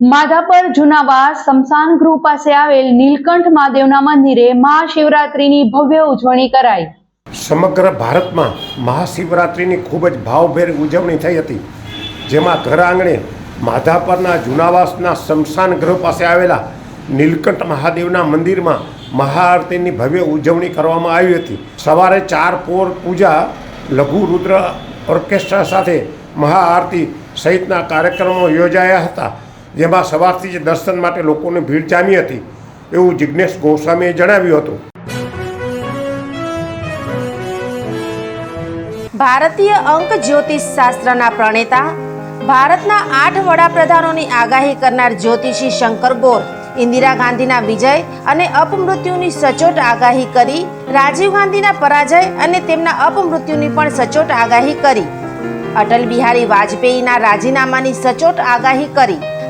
Madhapar Junavas સ્મશાન ગૃહ પાસે આવેલ નીલકંઠ મહાદેવના મંદિરે મહાશિવરાત્રીની ભવ્ય ઉજવણી કરાઈ. સમગ્ર ભારતમાં મહાશિવરાત્રિની ખૂબ જ ભાવભેર ઉજવણી થઈ હતી. જેમાં ઘર આંગણે માધાપરના જુનાવાસના શમશાન ગૃહ પાસે આવેલા નીલકંઠ મહાદેવના મંદિરમાં મહાઆરતીની ભવ્ય ઉજવણી કરવામાં આવી હતી. સવારે ચાર પોર પૂજા, લઘુ રુદ્ર ઓર્કેસ્ટ્રા સાથે મહાઆરતી સહિતના કાર્યક્રમો યોજાયા હતા. જેમાં સવારથી જ દર્શન માટે લોકોની ભીડ જામી હતી, એવું જિજ્ઞેશ ગોસ્વામીએ જણાવ્યું હતું. ભારતીય અંક જ્યોતિષ શાસ્ત્રના પ્રણેતા, ભારતના આઠ વડાપ્રધાનોની આગાહી કરનાર જ્યોતિષી શંકર ગોર, ઇન્દિરા ગાંધીના વિજય અને અપમૃત્યુની સચોટ આગાહી કરી, રાજીવ ગાંધીના પરાજય અને તેમના અપમૃત્યુની પણ સચોટ આગાહી કરી. અટલ બિહારી વાજપેયીના રાજીનામાની સચોટ આગાહી કરી.